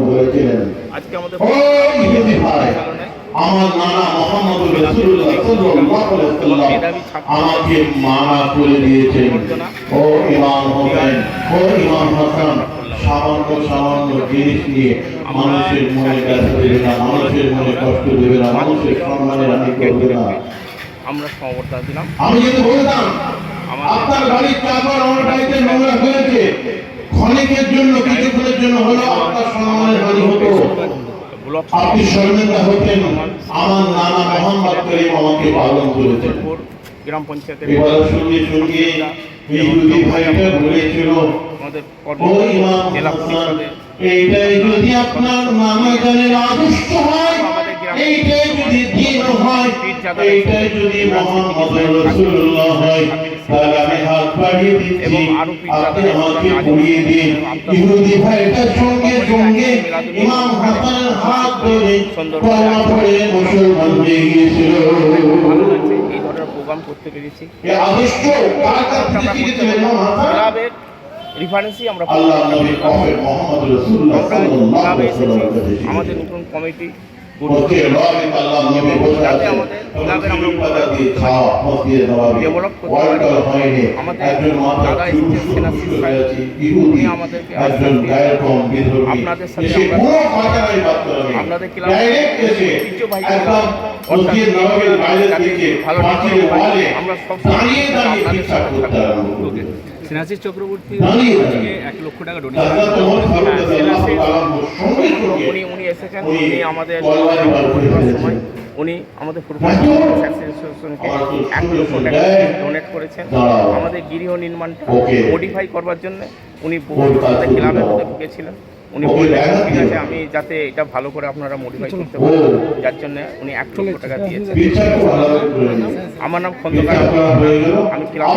বলেছিলেন ভাই আমার নানা মোহাম্মদ রাসূলুল্লাহ সাল্লাল্লাহু আলাইহি ওয়াসাল্লাম আমাকে মানা করে দিয়েছেন ও ইমাম হোসেন ও ইমাম হাসান সামান্য সামান্য জিনিস নিয়ে মানুষের মনে ব্যথা দেবে না মানুষের মনে কষ্ট দেবে না মানুষের সম্মানের হানি করবে না আমরা সমবর্তনা দিলাম। আমি যদি বলতাম আপনার গাড়ির চারবার আমার গাড়িতে নোংরা হয়েছে। ক্ষণিকের জন্য কিছুক্ষণের জন্য হলো আপনার সম্মানের হানি হতো। আপনি শর্মিন্দা হতেন আমার নানা মোহাম্মদ করিম আমাকে পালন করেছেন। গ্রাম পঞ্চায়েতের সঙ্গে সঙ্গে দুই ভাইটা বলেছিল ও ইমাম এইটাই যদি আপনার নানা জানের আদর্শ হয় এইটাই যদি দিন হয় এইটাই যদি মোহাম্মদ রসুল্লাহ হয় আমি হাত বাড়িয়ে দিচ্ছি। আপনি আমাকে পড়িয়ে দিন। ইহুদি ভাইটার সঙ্গে সঙ্গে ইমাম হাসানের হাত ধরে কলমা পড়ে মুসলমান হয়ে গিয়েছিল এই ধরনের প্রোগ্রাম করতে পেরেছি। ক্লাবের রেফারেন্সই আমরা এসেছি। আমাদের নতুন কমিটি ওকে রবে আল্লাহ নবী বসে আমরা কথা দিয়ে খাওয়া মসজিদে নববী হয়নি। একজন মাথা শুরু। ইহুদি একজন গায়ের কম বিধর্মী। এসে বাদ ডাইরেক্ট এসে একদম নববীর ওয়ালে দাঁড়িয়ে দাঁড়িয়ে করতে আরম্ভ চক্রবর্তী লক্ষ টাকা সঙ্গে সঙ্গে উনি উনি এসেছেন উনি আমাদের। সময়। উনি আমাদের ফুটবল! অ্যাসোসিয়েশনকে আমার এক লক্ষ টাকা ডোনেট করেছেন। আমাদের গৃহ নির্মাণটা মডিফাই করবার জন্য উনি আমাদের ক্লাবের মধ্যে ঢুকেছিলেন। উনি বললেন ঠিক আছে আমি যাতে এটা ভালো করে আপনারা মডিফাই করতে। পারেন। যার জন্য উনি এক লক্ষ টাকা দিয়েছেন। আমার নাম খন্দকার। হয়ে আমি ক্লাব